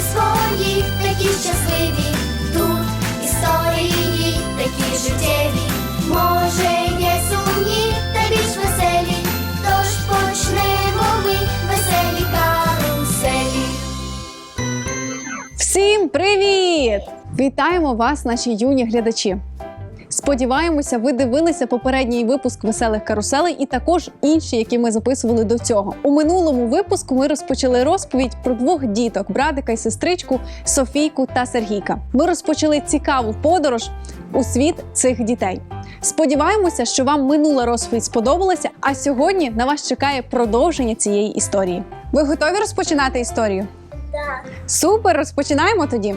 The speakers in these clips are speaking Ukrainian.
свої, такі щасливі. Тут історії такі життєві. Може, є сумні та більш веселі. Тож почнемо ми веселі каруселі. Всім привіт! Вітаємо вас, наші юні глядачі. Сподіваємося, ви дивилися попередній випуск веселих каруселей і також інші, які ми записували до цього. У минулому випуску ми розпочали розповідь про двох діток: братика і сестричку Софійку та Сергійка. Ми розпочали цікаву подорож у світ цих дітей. Сподіваємося, що вам минула розповідь сподобалася. А сьогодні на вас чекає продовження цієї історії. Ви готові розпочинати історію? Так. Супер, розпочинаємо тоді.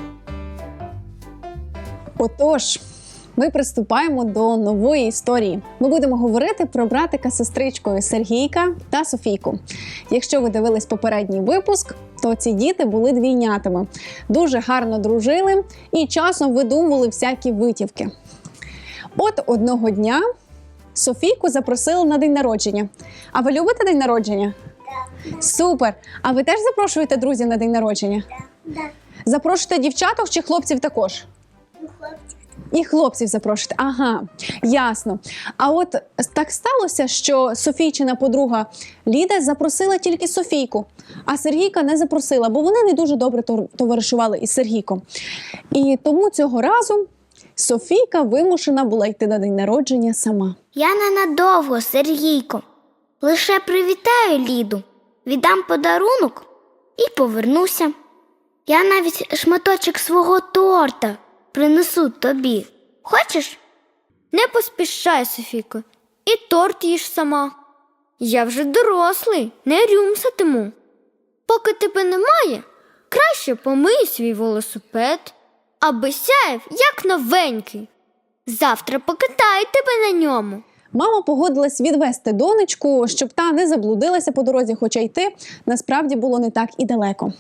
Отож, ми приступаємо до нової історії. Ми будемо говорити про братика з сестричкою Сергійка та Софійку. Якщо ви дивились попередній випуск, то ці діти були двійнятами, дуже гарно дружили і часом видумували всякі витівки. От одного дня Софійку запросили на день народження. А ви любите день народження? Супер! А ви теж запрошуєте друзів на день народження? Так. Запрошуєте дівчаток чи хлопців також? І хлопців запрошуєте. Ага, ясно. А от так сталося, що Софійчина подруга Ліда запросила тільки Софійку, а Сергійка не запросила, бо вони не дуже добре товаришували із Сергійком. І тому цього разу Софійка вимушена була йти на день народження сама. Я ненадовго, Сергійко. Лише привітаю Ліду, віддам подарунок і повернуся. Я навіть шматочок свого торта принесу тобі. Хочеш? Не поспішай, Софійко, і торт їж сама. Я вже дорослий, не рюмсатиму. Поки тебе немає, краще помий свій велосипед, аби сяяв, як новенький. Завтра покатаю тебе на ньому. Мама погодилась відвести донечку, щоб та не заблудилася по дорозі, хоча йти насправді було не так і далеко.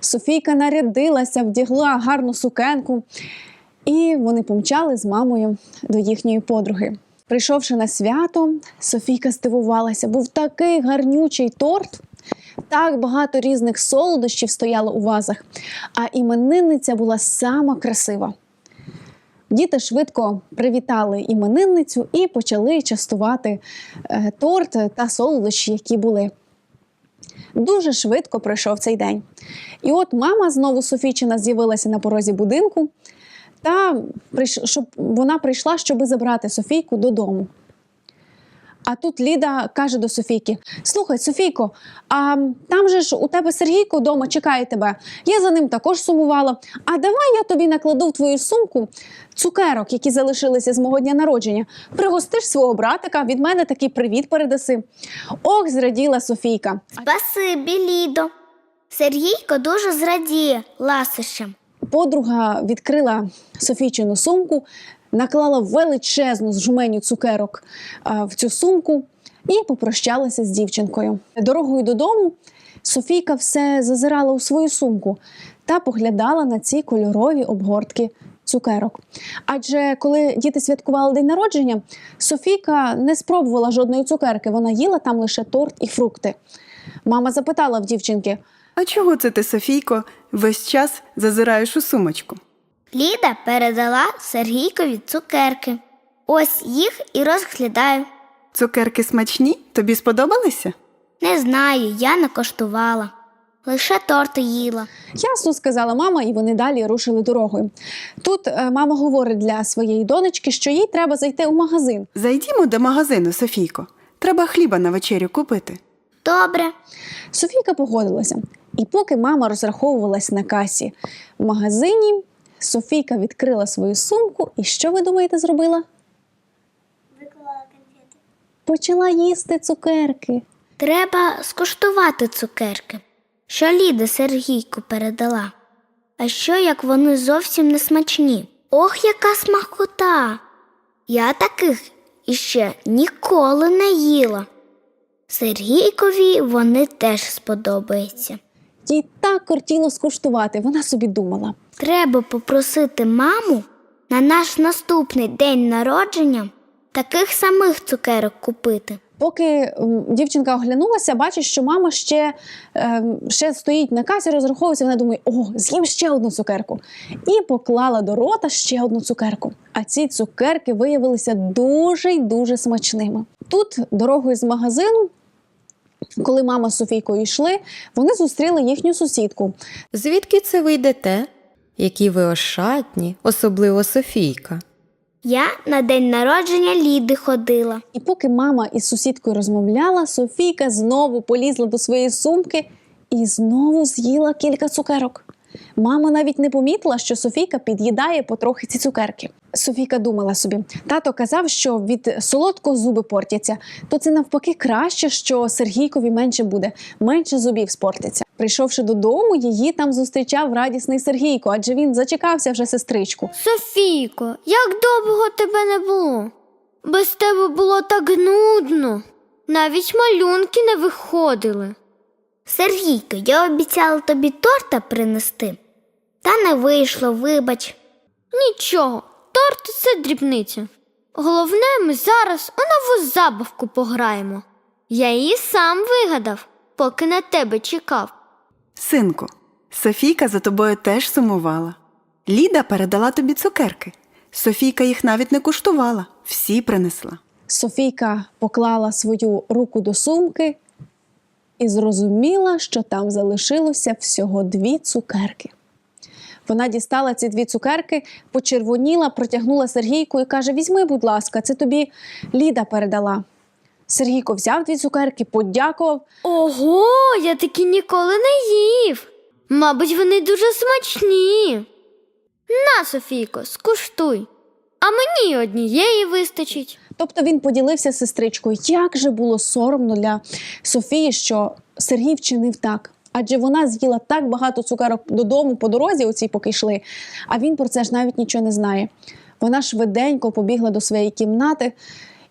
Софійка нарядилася, вдягла гарну сукенку, і вони помчали з мамою до їхньої подруги. Прийшовши на свято, Софійка здивувалася, був такий гарнючий торт. Так багато різних солодощів стояло у вазах, а іменинниця була сама красива. Діти швидко привітали іменинницю і почали частувати е, торт та солодощі, які були. Дуже швидко пройшов цей день. І от мама знову Софійчина з'явилася на порозі будинку, та щоб вона прийшла, щоб забрати Софійку додому. А тут Ліда каже до Софійки: Слухай, Софійко, а там же ж у тебе Сергійко вдома чекає тебе. Я за ним також сумувала. А давай я тобі накладу в твою сумку цукерок, які залишилися з мого дня народження. Пригостиш свого братика, від мене такий привіт передаси. Ох, зраділа Софійка. Спасибі, Лідо. Сергійко дуже зрадіє ласощам. Подруга відкрила Софійчину сумку, наклала величезну жменю цукерок в цю сумку і попрощалася з дівчинкою. Дорогою додому Софійка все зазирала у свою сумку та поглядала на ці кольорові обгортки цукерок. Адже коли діти святкували день народження, Софійка не спробувала жодної цукерки, вона їла там лише торт і фрукти. Мама запитала в дівчинки. А чого це ти, Софійко, весь час зазираєш у сумочку? Ліда передала Сергійкові цукерки. Ось їх і розглядаю. Цукерки смачні? Тобі сподобалися? Не знаю, я не коштувала. Лише торти їла. Ясно, сказала мама, і вони далі рушили дорогою. Тут е, мама говорить для своєї донечки, що їй треба зайти у магазин. Зайдімо до магазину, Софійко. Треба хліба на вечерю купити. Добре. Софійка погодилася. І поки мама розраховувалась на касі в магазині, Софійка відкрила свою сумку, і що ви думаєте, зробила? Почала їсти цукерки. Треба скуштувати цукерки, що Ліда Сергійку передала. А що як вони зовсім не смачні? Ох, яка смакота! Я таких іще ніколи не їла. Сергійкові вони теж сподобаються. Їй так кортіло скуштувати, вона собі думала. Треба попросити маму на наш наступний день народження таких самих цукерок купити. Поки дівчинка оглянулася, бачить, що мама ще, ем, ще стоїть на касі, розраховується. Вона думає, о, з'їм ще одну цукерку. І поклала до рота ще одну цукерку. А ці цукерки виявилися дуже й дуже смачними. Тут дорогою з магазину, коли мама з Софійкою йшли, вони зустріли їхню сусідку. Звідки це ви йдете? Які ви ошатні, особливо Софійка. Я на день народження Ліди ходила. І поки мама із сусідкою розмовляла, Софійка знову полізла до своєї сумки і знову з'їла кілька цукерок. Мама навіть не помітила, що Софійка під'їдає потрохи ці цукерки. Софійка думала собі: тато казав, що від солодкого зуби портяться, то це навпаки краще, що Сергійкові менше буде, менше зубів спортиться. Прийшовши додому, її там зустрічав радісний Сергійко, адже він зачекався вже сестричку. Софійко, як довго тебе не було? Без тебе було так нудно. Навіть малюнки не виходили. Сергійко, я обіцяла тобі торта принести. Та не вийшло, вибач. Нічого, торт це дрібниця. Головне, ми зараз у нову забавку пограємо. Я її сам вигадав, поки на тебе чекав. Синку, Софійка за тобою теж сумувала. Ліда передала тобі цукерки. Софійка їх навіть не куштувала, всі принесла. Софійка поклала свою руку до сумки і зрозуміла, що там залишилося всього дві цукерки. Вона дістала ці дві цукерки, почервоніла, протягнула Сергійку і каже: Візьми, будь ласка, це тобі Ліда передала. Сергійко взяв дві цукерки, подякував. Ого, я такі ніколи не їв. Мабуть, вони дуже смачні. На, Софійко, скуштуй. А мені однієї вистачить. Тобто він поділився з сестричкою. Як же було соромно для Софії, що Сергій вчинив так. Адже вона з'їла так багато цукерок додому по дорозі, оці поки йшли, а він про це ж навіть нічого не знає. Вона швиденько побігла до своєї кімнати,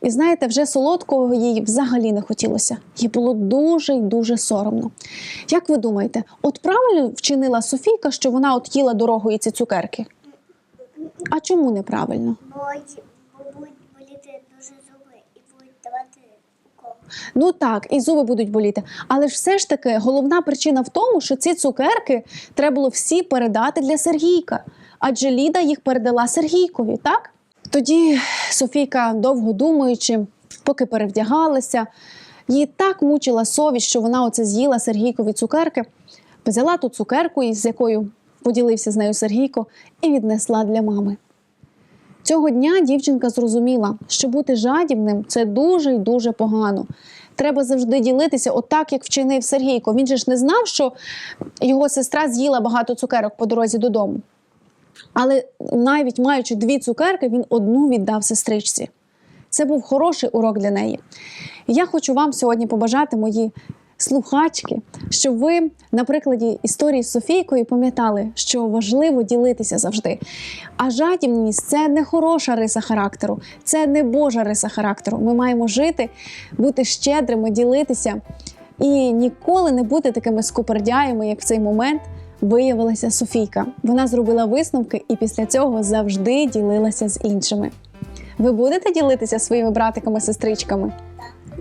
і знаєте, вже солодкого їй взагалі не хотілося. Їй було дуже й дуже соромно. Як ви думаєте, от правильно вчинила Софійка, що вона от їла дорогою ці цукерки? А чому неправильно? Бо, бо будуть боліти дуже зуби і будуть давати укол. Ну так, і зуби будуть боліти. Але ж все ж таки головна причина в тому, що ці цукерки треба було всі передати для Сергійка. Адже Ліда їх передала Сергійкові, так? Тоді Софійка, довго думаючи, поки перевдягалася, її так мучила совість, що вона оце з'їла Сергійкові цукерки, взяла ту цукерку, із якою поділився з нею Сергійко, і віднесла для мами. Цього дня дівчинка зрозуміла, що бути жадібним це дуже й дуже погано. Треба завжди ділитися, отак, як вчинив Сергійко. Він же ж не знав, що його сестра з'їла багато цукерок по дорозі додому. Але навіть маючи дві цукерки, він одну віддав сестричці. Це був хороший урок для неї. І я хочу вам сьогодні побажати, мої слухачки, щоб ви на прикладі історії з Софійкою пам'ятали, що важливо ділитися завжди. А жадібність це не хороша риса характеру, це не Божа риса характеру. Ми маємо жити, бути щедрими, ділитися і ніколи не бути такими скупердяями, як в цей момент виявилася Софійка. Вона зробила висновки і після цього завжди ділилася з іншими. Ви будете ділитися своїми братиками, сестричками?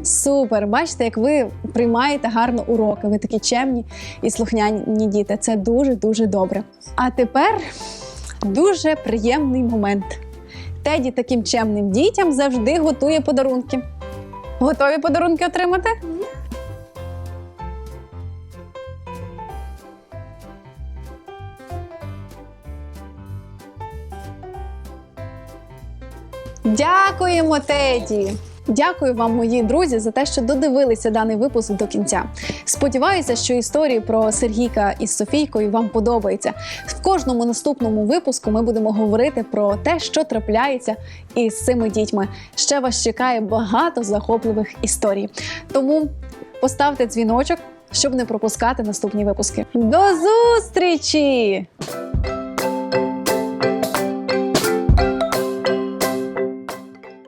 Супер! Бачите, як ви приймаєте гарно уроки. Ви такі чемні і слухняні діти. Це дуже дуже добре. А тепер дуже приємний момент. Теді таким чемним дітям завжди готує подарунки. Готові подарунки отримати? Дякуємо, Теді! Дякую вам, мої друзі, за те, що додивилися даний випуск до кінця. Сподіваюся, що історії про Сергійка із Софійкою вам подобаються. В кожному наступному випуску ми будемо говорити про те, що трапляється із цими дітьми. Ще вас чекає багато захопливих історій. Тому поставте дзвіночок, щоб не пропускати наступні випуски. До зустрічі!